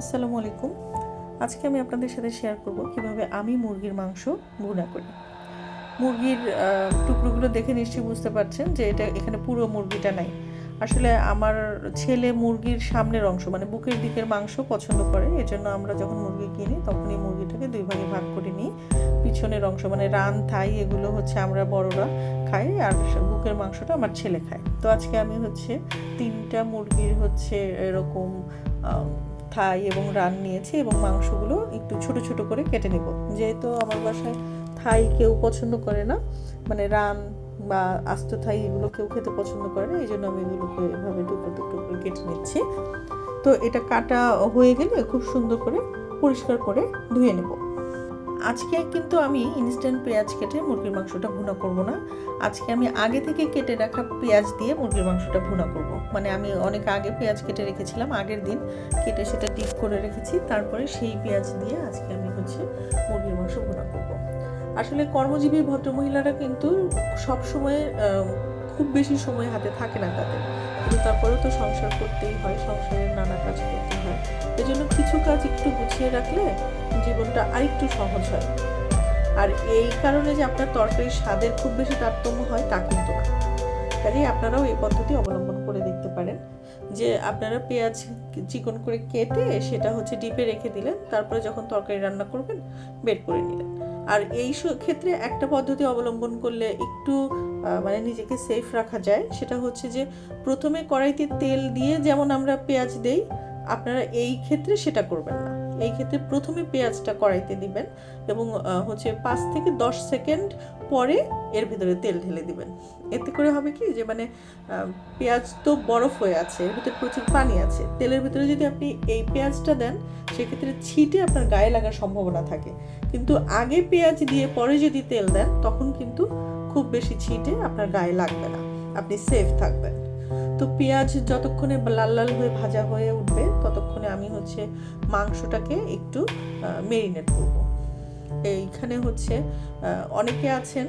আসসালামু আলাইকুম। আজকে আমি আপনাদের সাথে শেয়ার করব কীভাবে আমি মুরগির মাংস ভুনা করি। মুরগির টুকরোগুলো দেখে নিশ্চয়ই বুঝতে পারছেন যে এটা এখানে পুরো মুরগিটা নাই। আসলে আমার ছেলে মুরগির সামনের অংশ মানে বুকের দিকের মাংস পছন্দ করে, এজন্য আমরা যখন মুরগি কিনি তখন এই মুরগিটাকে দুই ভাগে ভাগ করে নিই। পিছনের অংশ মানে রান, থাই, এগুলো হচ্ছে আমরা বড়রা খাই আর বুকের মাংসটা আমার ছেলে খায়। তো আজকে আমি হচ্ছে তিনটা মুরগির হচ্ছে এরকম থাই এবং রান নিয়েছি এবং মাংসগুলো একটু ছোট ছোট করে কেটে নেব। যেহেতু আমার বাসায় থাই কেউ পছন্দ করে না মানে রান বা আস্ত থাই এগুলো কেউ খেতে পছন্দ করে না এই জন্য আমি এগুলোকে এভাবে টুকরো টুকরো করে কেটে নিচ্ছি। তো এটা কাটা হয়ে গেলে খুব সুন্দর করে পরিষ্কার করে ধুয়ে নেব। আজকে কিন্তু আমি ইনস্ট্যান্ট পেঁয়াজ কেটে মুরগির মাংসটা ভুনা করব না। আজকে আমি আগে থেকে কেটে রাখা পেঁয়াজ দিয়ে মুরগির মাংসটা ভুনা করব। মানে আমি অনেক আগে পেঁয়াজ কেটে রেখেছিলাম, আগের দিন কেটে সেটা ডিপ করে রেখেছি, তারপরে সেই পেঁয়াজ দিয়ে আজকে আমি হচ্ছে মুরগির মাংস ভুনা করব। আসলে কর্মজীবী ভদ্রমহিলারা কিন্তু সব সময় খুব বেশি সময় হাতে থাকে না তাদের। কিন্তু তারপরেও তো সংসার করতেই হয়, সংসারের নানা কাজ করতে হয়। এজন্য কিছু কাজ একটু গুছিয়ে রাখলে জীবনটা আরেকটু সহজ হয়। আর এই কারণে যে আপনার তরকারির স্বাদের খুব বেশি তারতম্য হয় তা কিন্তু না। কাজেই আপনারাও এই পদ্ধতি অবলম্বন করে দেখতে পারেন যে আপনারা পেঁয়াজ চিকন করে কেটে সেটা হচ্ছে ডিপে রেখে দিলেন, তারপরে যখন তরকারি রান্না করবেন, বের করে নিলেন। আর এই ক্ষেত্রে একটা পদ্ধতি অবলম্বন করলে একটু মানে নিজেকে সেফ রাখা যায়, সেটা হচ্ছে যে প্রথমে কড়াইতে তেল দিয়ে যেমন আমরা পেঁয়াজ দেই, আপনারা এই ক্ষেত্রে সেটা করবেন না। এই ক্ষেত্রে প্রথমে পেঁয়াজটা কড়াইতে দিবেন এবং হচ্ছে পাঁচ থেকে দশ সেকেন্ড পরে এর ভিতরে তেল ঢেলে দিবেন। এতে করে হবে কি যে মানে পেঁয়াজ তো বরফ হয়ে আছে, এর ভিতরে প্রচুর পানি আছে। তেলের ভিতরে যদি আপনি এই পেঁয়াজটা দেন, সেক্ষেত্রে ছিটে আপনার গায়ে লাগার সম্ভাবনা থাকে। কিন্তু আগে পেঁয়াজ দিয়ে পরে যদি তেল দেন, তখন কিন্তু খুব বেশি ছিটে আপনার গায়ে লাগবে না। আপনি সেফ থাকবেন। তো পেঁয়াজ যতক্ষণে লাল লাল হয়ে ভাজা হয়ে উঠবে, ততক্ষণে আমি হচ্ছে মাংসটাকে একটু মেরিনেট করব। এইখানে হচ্ছে অনেকে আছেন,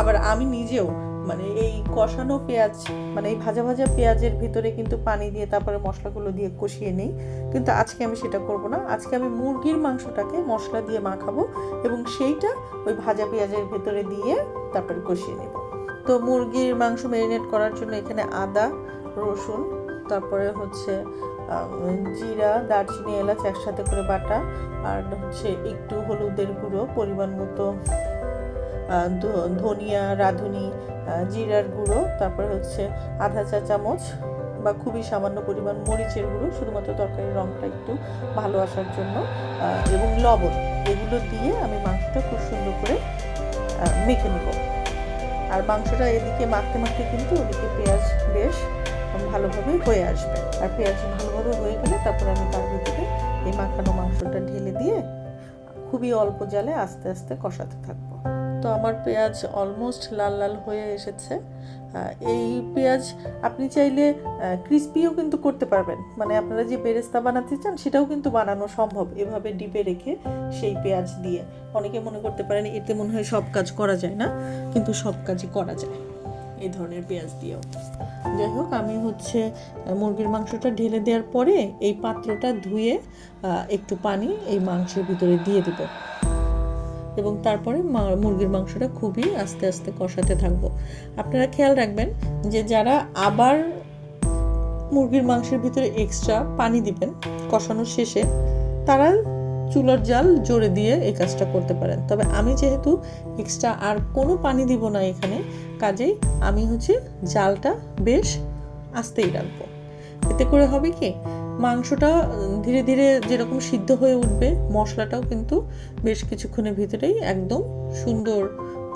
আবার আমি নিজেও মানে এই কষানো পেঁয়াজ মানে এই ভাজা ভাজা পেঁয়াজের ভিতরে কিন্তু পানি দিয়ে তারপরে মশলাগুলো দিয়ে কষিয়ে নেই। কিন্তু আজকে আমি সেটা করব না। আজকে আমি মুরগির মাংসটাকে মশলা দিয়ে মাখাবো এবং সেইটা ওই ভাজা পেঁয়াজের ভেতরে দিয়ে তারপরে কষিয়ে নেব। তো মুরগির মাংস ম্যারিনেট করার জন্য এখানে আদা, রসুন, তারপরে হচ্ছে জিরা, দারচিনি, এলাচ একসাথে করে বাটা, আর হচ্ছে একটু হলুদের গুঁড়ো, পরিমাণ মতো ধনিয়া, রাঁধুনি জিরার গুঁড়ো, তারপরে হচ্ছে আধা চা চামচ বা খুবই সামান্য পরিমাণ মরিচের গুঁড়ো, শুধুমাত্র তরকারির রঙটা একটু ভালো আসার জন্য এবং লবণ, এগুলো দিয়ে আমি মাংসটা খুব সুন্দর করে মেখে নেব। আর মাংসটা এদিকে মাখতে মাখতে কিন্তু ওদিকে পেঁয়াজ বেশ ভালোভাবে হয়ে আসবে। আর পেঁয়াজ ভালোভাবে হয়ে গেলে তারপর আমি তার ভিতরে এই মাখানো মাংসটা ঢেলে দিয়ে খুবই অল্প জালে আস্তে আস্তে কষাতে থাকব। তো আমার পেঁয়াজ অলমোস্ট লাল লাল হয়ে এসেছে। এই পেঁয়াজ আপনি চাইলে ক্রিস্পিও কিন্তু করতে পারবেন। মানে আপনারা যে বেরেস্তা বানাতে চান, সেটাও কিন্তু বানানো সম্ভব এভাবে ডিপে রেখে সেই পেঁয়াজ দিয়ে। অনেকে মনে করতে পারেন, এতে মনে হয় সব কাজ করা যায় না, কিন্তু সব কাজই করা যায় এই ধরনের পেঁয়াজ দিয়েও। যাই হোক, আমি হচ্ছে মুরগির মাংসটা ঢেলে দেওয়ার পরে এই পাত্রটা ধুয়ে একটু পানি এই মাংসের ভিতরে দিয়ে দেবো। এবং তারপরে মুরগির মাংসটা খুবই আস্তে আস্তে কষাতে থাকব। আপনারা খেয়াল রাখবেন যে যারা আবার মুরগির মাংসের ভিতরে এক্সট্রা পানি দিবেন কষানোর শেষে, তারা চুলার জাল জোরে দিয়ে এই কাজটা করতে পারেন। তবে আমি যেহেতু এক্সট্রা আর কোনো পানি দিব না এখানে, কাজেই আমি হচ্ছে জালটা বেশ আস্তেই রাখব। এতে করে হবে কি? মাংসটা ধীরে ধীরে যেরকম সিদ্ধ হয়ে উঠবে, মশলাটাও কিন্তু বেশ কিছুক্ষণের ভিতরেই একদম সুন্দর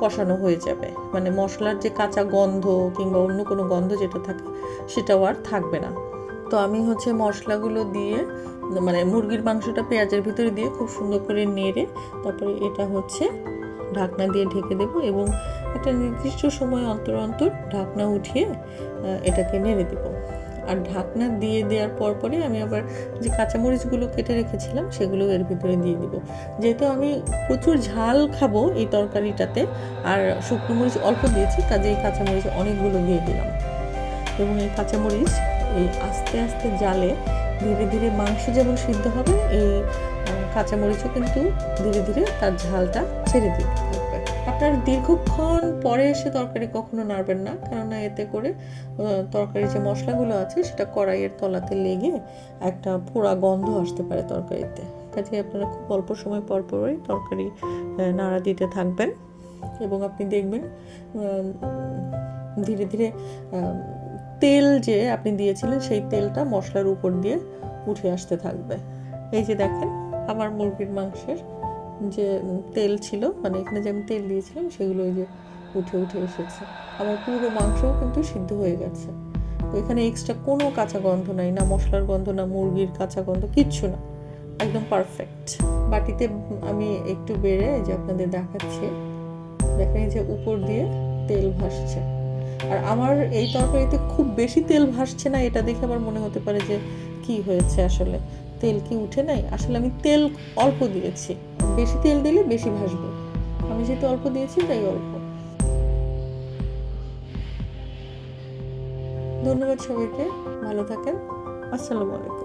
কষানো হয়ে যাবে। মানে মশলার যে কাঁচা গন্ধ কিংবা অন্য কোনো গন্ধ যেটা থাকে, সেটাও আর থাকবে না। তো আমি হচ্ছে মশলাগুলো দিয়ে মানে মুরগির মাংসটা পেঁয়াজের ভিতরে দিয়ে খুব সুন্দর করে নেড়ে, তারপরে এটা হচ্ছে ঢাকনা দিয়ে ঢেকে দেবো এবং একটা নির্দিষ্ট সময় অন্তর অন্তর ঢাকনা উঠিয়ে এটাকে নেড়ে দেবো। আর ঢাকনা দিয়ে দেওয়ার পর পরে আমি আবার যে কাঁচামরিচগুলো কেটে রেখেছিলাম, সেগুলো এর ভিতরে দিয়ে দিব। যেহেতু আমি প্রচুর ঝাল খাব এই তরকারিটাতে, আর শুকনো মরিচ অল্প দিয়েছি, কাজে এই কাঁচামরিচ অনেকগুলো দিয়ে দিলাম। এবং এই কাঁচামরিচ, এই আস্তে আস্তে জালে ধীরে ধীরে মাংস যেমন সিদ্ধ হবে, এই কাঁচামরিচও কিন্তু ধীরে ধীরে তার ঝালটা ছেড়ে দিতে আপনার দীর্ঘক্ষণ পরে এসে তরকারি কখনো নাড়বেন না কেননা এতে করে আহ, তরকারির যে মশলাগুলো আছে সেটা কড়াইয়ের তলাতে লেগে একটা পোড়া গন্ধ আসতে পারে তরকারিতে। কাজে আপনারা খুব অল্প সময় পর পরই তরকারি নাড়া দিতে থাকবেন এবং আপনি দেখবেন ধীরে ধীরে তেল যে আপনি দিয়েছিলেন সেই তেলটা মশলার উপর দিয়ে উঠে আসতে থাকবে। এই যে দেখেন আমার মুরগির মাংসের যে তেল ছিল মানে এখানে যে আমি তেল দিয়েছিলাম, সেগুলো ওই যে উঠে উঠে এসেছে। আমার পুরো মাংসও কিন্তু সিদ্ধ হয়ে গেছে। তো এখানে এক্সট্রা কোনো কাঁচা গন্ধ নাই, না মশলার গন্ধ, না মুরগির কাঁচা গন্ধ, কিচ্ছু না। একদম পারফেক্ট বাটিতে আমি একটু বেড়ে যে আপনাদের দেখাচ্ছি দেখেন যে উপর দিয়ে তেল ভাসছে। আর আমার এই তরকারিতে খুব বেশি তেল ভাসছে না, এটা দেখে আবার মনে হতে পারে যে, কি হয়েছে আসলে? তেল কি উঠে নাই? আসলে আমি তেল অল্প দিয়েছি। বেশি তেল দিলে বেশি ভাসবে আমি যেহেতু অল্প দিয়েছি, তাই অল্প। ধন্যবাদ সবাইকে, ভালো থাকেন। আসসালামু আলাইকুম।